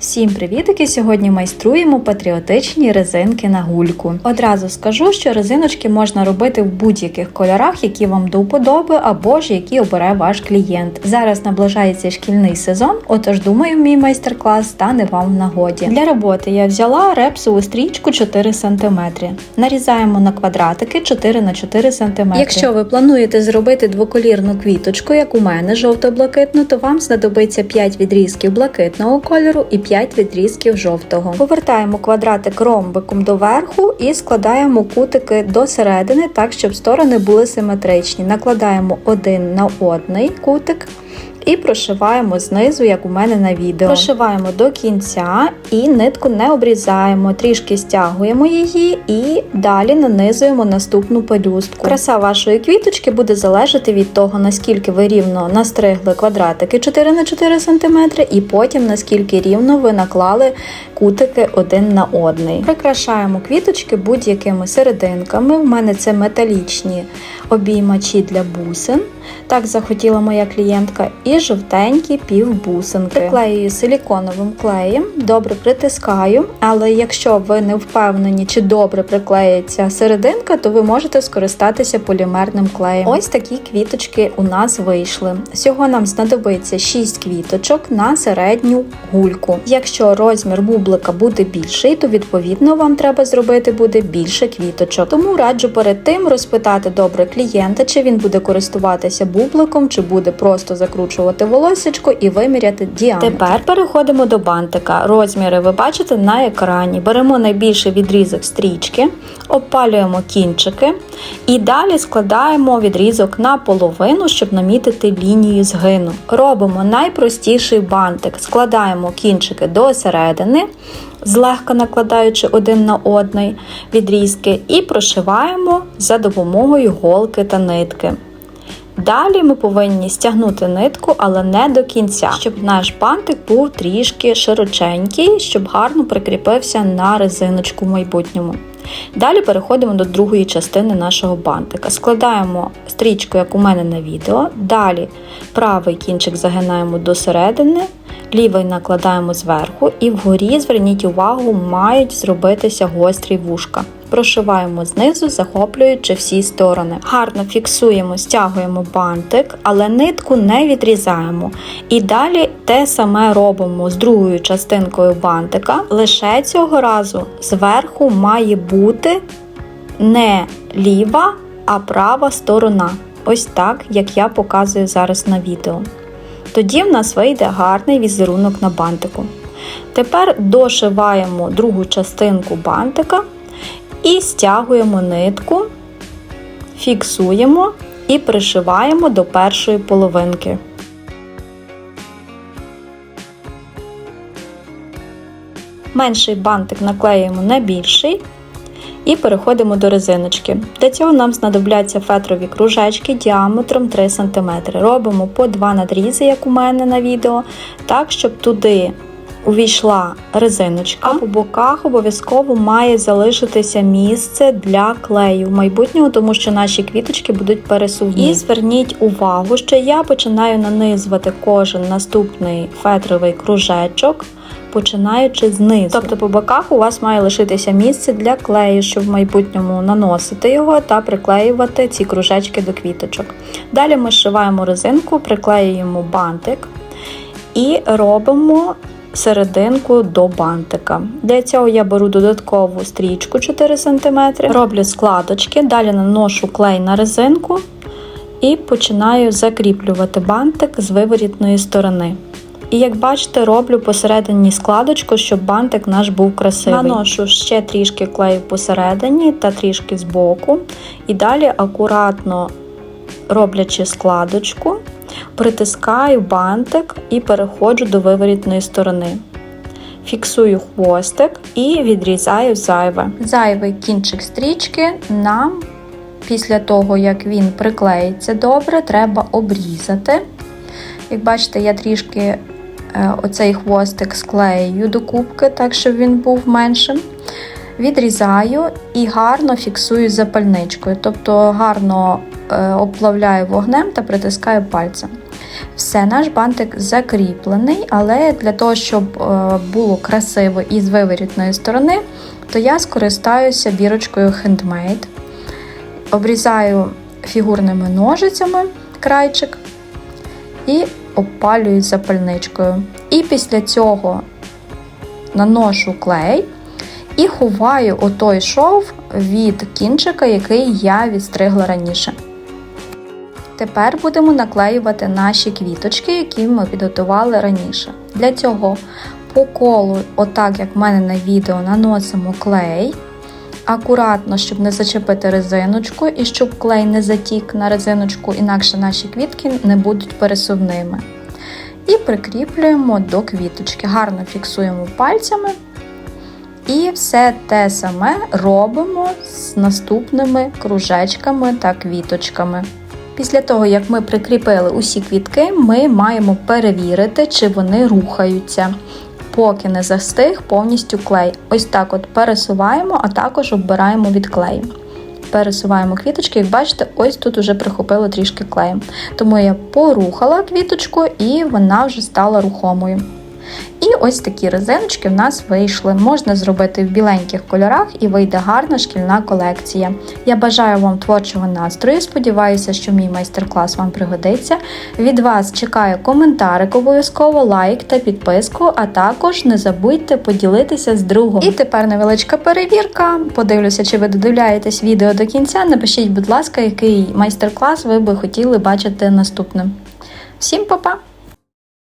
Всім привітики! Сьогодні майструємо патріотичні резинки на гульку. Одразу скажу, що резиночки можна робити в будь-яких кольорах, які вам до вподоби, або ж які обере ваш клієнт. Зараз наближається шкільний сезон, отож думаю, мій майстер-клас стане вам в нагоді. Для роботи я взяла репсову стрічку 4 см. Нарізаємо на квадратики 4 на 4 см. Якщо ви плануєте зробити двоколірну квіточку, як у мене жовто-блакитну, то вам знадобиться 5 відрізків блакитного кольору і 5 відрізків жовтого. Повертаємо квадратик ромбиком доверху і складаємо кутики до середини, так щоб сторони були симетричні. Накладаємо один на одний кутик. І прошиваємо знизу, як у мене на відео. Прошиваємо до кінця і нитку не обрізаємо, трішки стягуємо її і далі нанизуємо наступну пелюстку. Краса вашої квіточки буде залежати від того, наскільки ви рівно настригли квадратики 4 на 4 см, і потім наскільки рівно ви наклали кутики один на одний. Прикрашаємо квіточки будь-якими серединками. В мене це металічні обіймачі для бусин. Так захотіла моя клієнтка, жовтенькі півбусинки. Приклеюю силіконовим клеєм, добре притискаю, але якщо ви не впевнені, чи добре приклеїться серединка, то ви можете скористатися полімерним клеєм. Ось такі квіточки у нас вийшли. Всього нам знадобиться 6 квіточок на середню гульку. Якщо розмір бублика буде більший, то відповідно вам треба зробити буде більше квіточок. Тому раджу перед тим розпитати добре клієнта, чи він буде користуватися бубликом, чи буде просто закручувати волосечко і виміряти діаметр. Тепер переходимо до бантика. Розміри ви бачите на екрані. Беремо найбільший відрізок стрічки, обпалюємо кінчики і далі складаємо відрізок на половину, щоб намітити лінію згину. Робимо найпростіший бантик, складаємо кінчики до середини. Злегка накладаючи один на одний відрізки, і прошиваємо за допомогою голки та нитки. Далі ми повинні стягнути нитку, але не до кінця, щоб наш бантик був трішки широченький, щоб гарно прикріпився на резиночку в майбутньому. Далі переходимо до другої частини нашого бантика. Складаємо стрічку, як у мене на відео. Далі правий кінчик загинаємо до середини, лівий накладаємо зверху, і вгорі, зверніть увагу, мають зробитися гострі вушка. Прошиваємо знизу, захоплюючи всі сторони. Гарно фіксуємо, стягуємо бантик, але нитку не відрізаємо. І далі те саме робимо з другою частинкою бантика. Лише цього разу зверху має бути не ліва, а права сторона. Ось так, як я показую зараз на відео. Тоді в нас вийде гарний візерунок на бантику. Тепер дошиваємо другу частинку бантика і стягуємо нитку, фіксуємо і пришиваємо до першої половинки. Менший бантик наклеюємо на більший і переходимо до резиночки. Для цього нам знадобляться фетрові кружечки діаметром 3 см. Робимо по два надрізи, як у мене на відео, так, щоб туди увійшла резиночка, по боках обов'язково має залишитися місце для клею в майбутньому, тому що наші квіточки будуть пересувні. І зверніть увагу, що я починаю нанизувати кожен наступний фетровий кружечок. Починаючи знизу. Тобто по боках у вас має лишитися місце для клею, щоб в майбутньому наносити його та приклеювати ці кружечки до квіточок. Далі ми зшиваємо резинку, приклеюємо бантик і робимо серединку до бантика. Для цього я беру додаткову стрічку 4 см, роблю складочки, далі наношу клей на резинку і починаю закріплювати бантик з виворітної сторони. І як бачите, роблю посередині складочку, щоб бантик наш був красивий. Наношу ще трішки клею посередині та трішки збоку. І далі акуратно роблячи складочку, притискаю бантик і переходжу до виворітної сторони. Фіксую хвостик і відрізаю зайве. Зайвий кінчик стрічки нам, після того, як він приклеїться добре, треба обрізати. Як бачите, я трішки е, оцей хвостик склею до кубки, так щоб він був меншим. Відрізаю і гарно фіксую запальничкою, тобто гарно е, обплавляю вогнем та притискаю пальцем. Все, наш бантик закріплений, але для того, щоб е, було красиво і з виворітної сторони, то я скористаюся бірочкою Handmade. Обрізаю фігурними ножицями крайчик і опалюю запальничкою. І після цього наношу клей і ховаю отой шов від кінчика, який я відстригла раніше. Тепер будемо наклеювати наші квіточки, які ми підготували раніше. Для цього по колу, отак як в мене на відео, наносимо клей. Акуратно, щоб не зачепити резиночку і щоб клей не затік на резиночку, інакше наші квітки не будуть пересувними. І прикріплюємо до квіточки. Гарно фіксуємо пальцями. І все те саме робимо з наступними кружечками та квіточками. Після того, як ми прикріпили усі квітки, ми маємо перевірити, чи вони рухаються, поки не застиг повністю клей. Ось так от пересуваємо, а також оббираємо від клею. Пересуваємо квіточки, як бачите, ось тут вже прихопило трішки клею. Тому я порухала квіточку і вона вже стала рухомою. І ось такі резиночки в нас вийшли. Можна зробити в біленьких кольорах і вийде гарна шкільна колекція. Я бажаю вам творчого настрою. Сподіваюся, що мій майстер-клас вам пригодиться. Від вас чекаю коментарик, обов'язково лайк та підписку, а також не забудьте поділитися з другом. І тепер невеличка перевірка. Подивлюся, чи ви додивляєтесь відео до кінця. Напишіть, будь ласка, який майстер-клас ви би хотіли бачити наступним. Всім па-па!